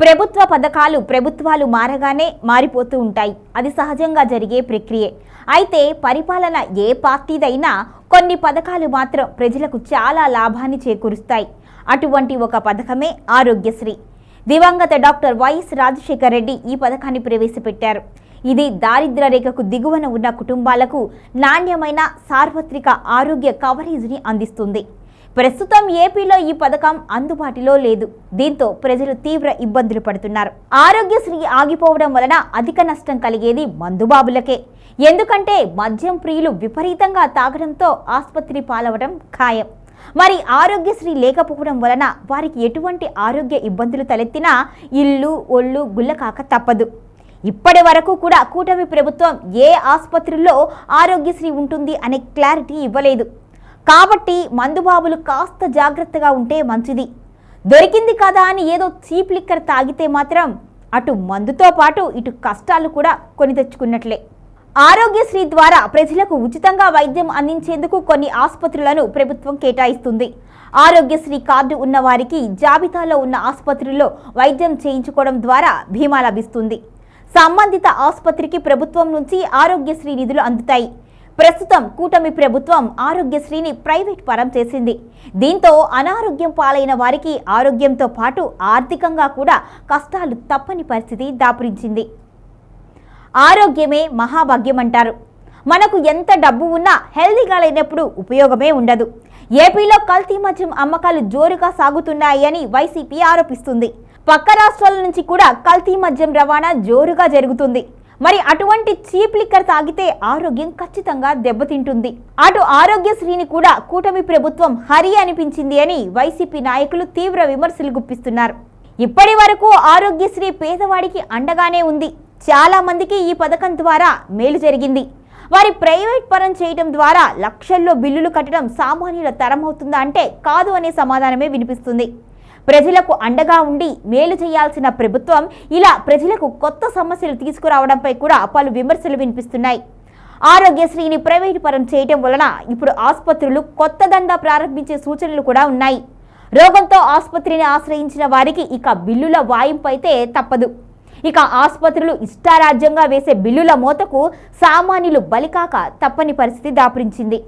ప్రభుత్వ పథకాలు ప్రభుత్వాలు మారగానే మారిపోతూ ఉంటాయి. అది సహజంగా జరిగే ప్రక్రియే. అయితే పరిపాలన ఏ పార్టీదైనా కొన్ని పథకాలు మాత్రం ప్రజలకు చాలా లాభాన్ని చేకూరుస్తాయి. అటువంటి ఒక పథకమే ఆరోగ్యశ్రీ. దివంగత డాక్టర్ వైఎస్ రాజశేఖర రెడ్డి ఈ పథకాన్ని ప్రవేశపెట్టారు. ఇది దారిద్ర రేఖకు దిగువన ఉన్న కుటుంబాలకు నాణ్యమైన సార్వత్రిక ఆరోగ్య కవరేజీని అందిస్తుంది. ప్రస్తుతం ఏపీలో ఈ పథకం అందుబాటులో లేదు. దీంతో ప్రజలు తీవ్ర ఇబ్బందులు పడుతున్నారు. ఆరోగ్యశ్రీ ఆగిపోవడం వలన అధిక నష్టం కలిగేది మందుబాబులకే. ఎందుకంటే మద్యం ప్రియులు విపరీతంగా తాగడంతో ఆసుపత్రి పాలవడం ఖాయం. మరి ఆరోగ్యశ్రీ లేకపోవడం వలన వారికి ఎటువంటి ఆరోగ్య ఇబ్బందులు తలెత్తినా ఇల్లు ఒళ్ళు గుల్లకాక తప్పదు. ఇప్పటి వరకు కూడా కూటమి ప్రభుత్వం ఏ ఆసుపత్రుల్లో ఆరోగ్యశ్రీ ఉంటుంది అనే క్లారిటీ ఇవ్వలేదు. కాబట్టి మందుబాబులు కాస్త జాగ్రత్తగా ఉంటే మంచిది. దొరికింది కదా అని ఏదో చీప్ లిక్కర్ తాగితే మాత్రం అటు మందుతో పాటు ఇటు కష్టాలు కూడా కొని తెచ్చుకున్నట్లే. ఆరోగ్యశ్రీ ద్వారా ప్రజలకు ఉచితంగా వైద్యం అందించేందుకు కొన్ని ఆసుపత్రులను ప్రభుత్వం కేటాయిస్తుంది. ఆరోగ్యశ్రీ కార్డు ఉన్న వారికి జాబితాలో ఉన్న ఆసుపత్రుల్లో వైద్యం చేయించుకోవడం ద్వారా బీమా లభిస్తుంది. సంబంధిత ఆసుపత్రికి ప్రభుత్వం నుంచి ఆరోగ్యశ్రీ నిధులు అందుతాయి. ప్రస్తుతం కూటమి ప్రభుత్వం ఆరోగ్యశ్రీని ప్రైవేట్ పరం చేసింది. దీంతో అనారోగ్యం పాలైన వారికి ఆరోగ్యంతో పాటు ఆర్థికంగా కూడా కష్టాలు తప్పని పరిస్థితి దాపురించింది. ఆరోగ్యమే మహాభాగ్యం అంటారు. మనకు ఎంత డబ్బు ఉన్నా హెల్దీగా లేనప్పుడు ఉపయోగమే ఉండదు. ఏపీలో కల్తీ మద్యం అమ్మకాలు జోరుగా సాగుతున్నాయని వైసీపీ ఆరోపిస్తుంది. పక్క రాష్ట్రాల నుంచి కూడా కల్తీ మద్యం రవాణా జోరుగా జరుగుతుంది. మరి అటువంటి చీప్ లిక్కర్ తాగితే ఆరోగ్యం ఖచ్చితంగా దెబ్బతింటుంది. అటు ఆరోగ్యశ్రీని కూడా కూటమి ప్రభుత్వం హరి అనిపించింది అని వైసీపీ నాయకులు తీవ్ర విమర్శలు గుప్పిస్తున్నారు. ఇప్పటి వరకు ఆరోగ్యశ్రీ పేదవాడికి అండగానే ఉంది. చాలా మందికి ఈ పథకం ద్వారా మేలు జరిగింది. వారి ప్రైవేట్ పరం చేయడం ద్వారా లక్షల్లో బిల్లులు కట్టడం సామాన్యుల తరం అవుతుందా అంటే కాదు అనే సమాధానమే వినిపిస్తుంది. ప్రజలకు అండగా ఉండి మేలు చేయాల్సిన ప్రభుత్వం ఇలా ప్రజలకు కొత్త సమస్యలు తీసుకురావడంపై కూడా పలు విమర్శలు వినిపిస్తున్నాయి. ఆరోగ్యశ్రీని ప్రైవేటు పరం చేయటం వలన ఇప్పుడు ఆసుపత్రులు కొత్త దందా ప్రారంభించే సూచనలు కూడా ఉన్నాయి. రోగంతో ఆసుపత్రిని ఆశ్రయించిన వారికి ఇక బిల్లుల వాయింపు అయితే తప్పదు. ఇక ఆసుపత్రులు ఇష్టారాజ్యంగా వేసే బిల్లుల మోతకు సామాన్యులు బలికాక తప్పని పరిస్థితి దాపురించింది.